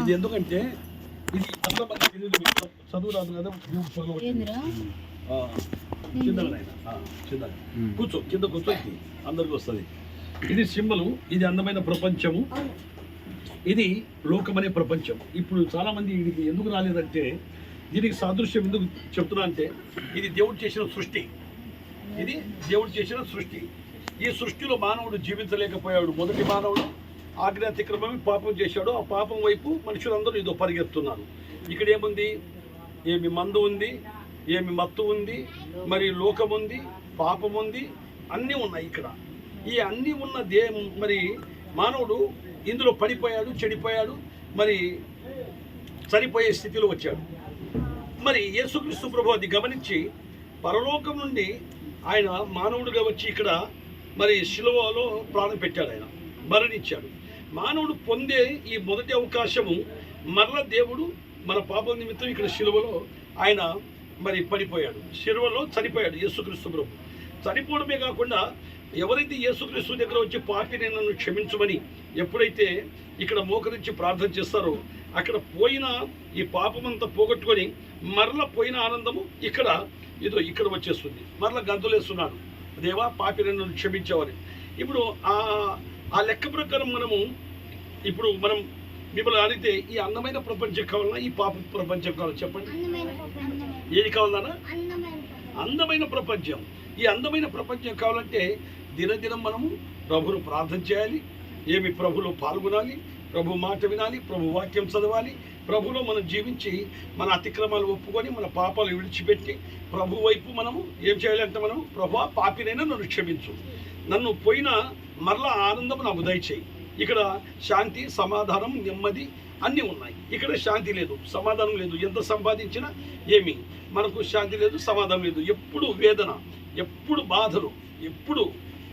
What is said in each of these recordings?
ఇది ఎందుకంటే ఇది చాలా మంది తెలియదు మీకు. చదువు రాదు కదా కింద నాయన. ఆ, కింద కూర్చో కింద కూర్చో ఇది అందరికి వస్తుంది. ఇది సింబలు ఇది అందమైన ప్రపంచము. ఇది లోకమనే ప్రపంచం ఇప్పుడు చాలా మంది వీడికి ఎందుకు రాలేదంటే దీనికి సాదృశ్యం ఎందుకు చెప్తున్నా అంటే ఇది దేవుడు చేసిన సృష్టి. ఇది దేవుడు చేసిన సృష్టి. ఈ సృష్టిలో మానవుడు జీవించలేకపోయాడు. మొదటి మానవుడు ఆజ్ఞాతిక్రమం పాపం చేశాడు. ఆ పాపం వైపు మనుషులందరూ ఇదో పరిగెత్తున్నారు. ఇక్కడ ఏముంది? ఏమి మందు ఉంది ఏమి మత్తు ఉంది మరి లోకం ఉంది పాపం ఉంది అన్నీ ఉన్నాయి ఇక్కడ. ఈ అన్నీ ఉన్న దే మరి మానవుడు ఇందులో పడిపోయాడు చెడిపోయాడు మరి చనిపోయే స్థితిలో వచ్చాడు. మరి యేసుక్రీస్తు ప్రభు అది గమనించి పరలోకం నుండి ఆయన మానవుడిగా వచ్చి ఇక్కడ మరి శిలువలో ప్రాణం పెట్టాడు ఆయన మరణించాడు. మానవుడు పొందే ఈ మొదటి అవకాశము మరల దేవుడు మన పాపం నిమిత్తం ఇక్కడ శిలువలో ఆయన మరి పడిపోయాడు. శిలువలో చనిపోయాడు యేసుక్రీస్తు ప్రభు. చనిపోవడమే కాకుండా ఎవరైతే యేసుక్రీస్తు దగ్గర వచ్చి పాపిని నన్ను క్షమించమని ఎప్పుడైతే ఇక్కడ మోకరించి ప్రార్థన చేస్తారో అక్కడ పోయిన ఈ పాపమంతా పోగొట్టుకొని మరల పోయిన ఆనందము ఇక్కడ ఇదో ఇక్కడ వచ్చేస్తుంది. మరల గంతులేస్తున్నాడు. దేవా పాపిని నన్ను క్షమించావని. ఇప్పుడు ఆ ఆ లెక్క ప్రకారం మనము ఇప్పుడు మనం మిమ్మల్ని అడిగితే ఈ అందమైన ప్రపంచం కావాలన్నా ఈ పాప ప్రపంచం కావాలా చెప్పండి. ఏది కావాలన్నా? అందమైన ప్రపంచం. అందమైన ప్రపంచం. ఈ అందమైన ప్రపంచం కావాలంటే దినదినం మనము ప్రభును ప్రార్థన చేయాలి ఏమి ప్రభులో పాల్గొనాలి ప్రభు మాట వినాలి ప్రభు వాక్యం చదవాలి ప్రభులో మనం జీవించి మన అతిక్రమాలు ఒప్పుకొని మన పాపాలు విడిచిపెట్టి ప్రభు వైపు మనము ఏం చేయాలంటే మనం ప్రభు పాపినైనా నన్ను క్షమించు. నన్ను పోయిన మరలా ఆనందం నాకు దయచేయి. ఇక్కడ శాంతి సమాధానం నెమ్మది అన్నీ ఉన్నాయి. ఇక్కడ శాంతి లేదు సమాధానం లేదు. ఎంత సంపాదించినా ఏమి. మనకు శాంతి లేదు సమాధానం లేదు. ఎప్పుడు వేదన ఎప్పుడు బాధలు ఎప్పుడు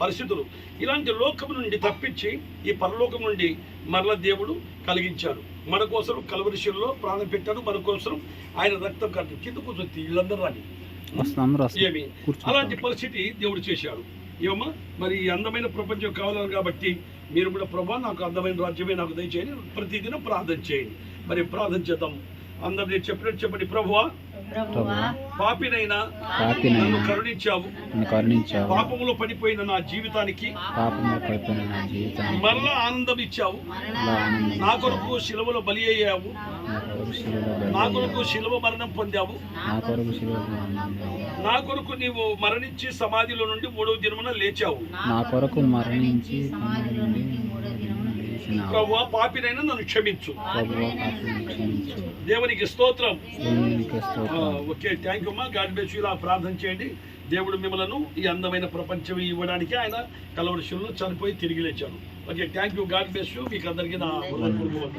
పరిస్థితులు. ఇలాంటి లోకం నుండి తప్పించి ఈ పరలోకం నుండి మరల దేవుడు కలిగించాడు. మన కోసం కలవరిశిలో ప్రాణం పెట్టాడు. మన కోసం ఆయన రక్తం కట్టు కింద కూర్చొని వీళ్ళందరూ రాని. ఏమి? అలాంటి పరిస్థితి దేవుడు చేశాడు. ఏమమ్మా? మరి ఈ అందమైన ప్రపంచం కావాలి కాబట్టి మీరు కూడా ప్రభా నాకు అందమైన రాజ్యమే నాకు దయచేయండి. ప్రతిదినం ప్రార్థన చేయండి. మరి ప్రార్థన చేద్దాం. అందరినీ చెప్పినట్టు చెప్పండి. ప్రభువా పాపినైనా నన్ను కరుణించావు నన్ను కరుణించావు పాపములో పడిపోయిన నా జీవితానికి పాపంలో పడిపోయిన నా జీవితాన్ని మరలా ఆనందం ఇచ్చావు. నా కొరకు శిలువలో బలి అయ్యావు. నా కొరకు శిలువ మరణం పొందావు. నా కొరకు. నా కొరకు నీవు మరణించి సమాధిలో నుండి మూడవ దినమున లేచావు. నా కొరకు మరణించి ప్రభువా పాపినైనా నన్ను క్షమించు. దేవునికి స్తోత్రం. ఓకే థ్యాంక్ యూ అమ్మా గాడ్ బ్లెస్ యూ ఇలా ప్రార్థన చేయండి. దేవుడు మిమ్మలను ఈ అందమైన ప్రపంచం ఇవ్వడానికి ఆయన కలవరిశుల్లో చనిపోయి తిరిగి లేచాడు. Okay thank you God bless you మీకు అందరికీ నా హృదయపూర్వక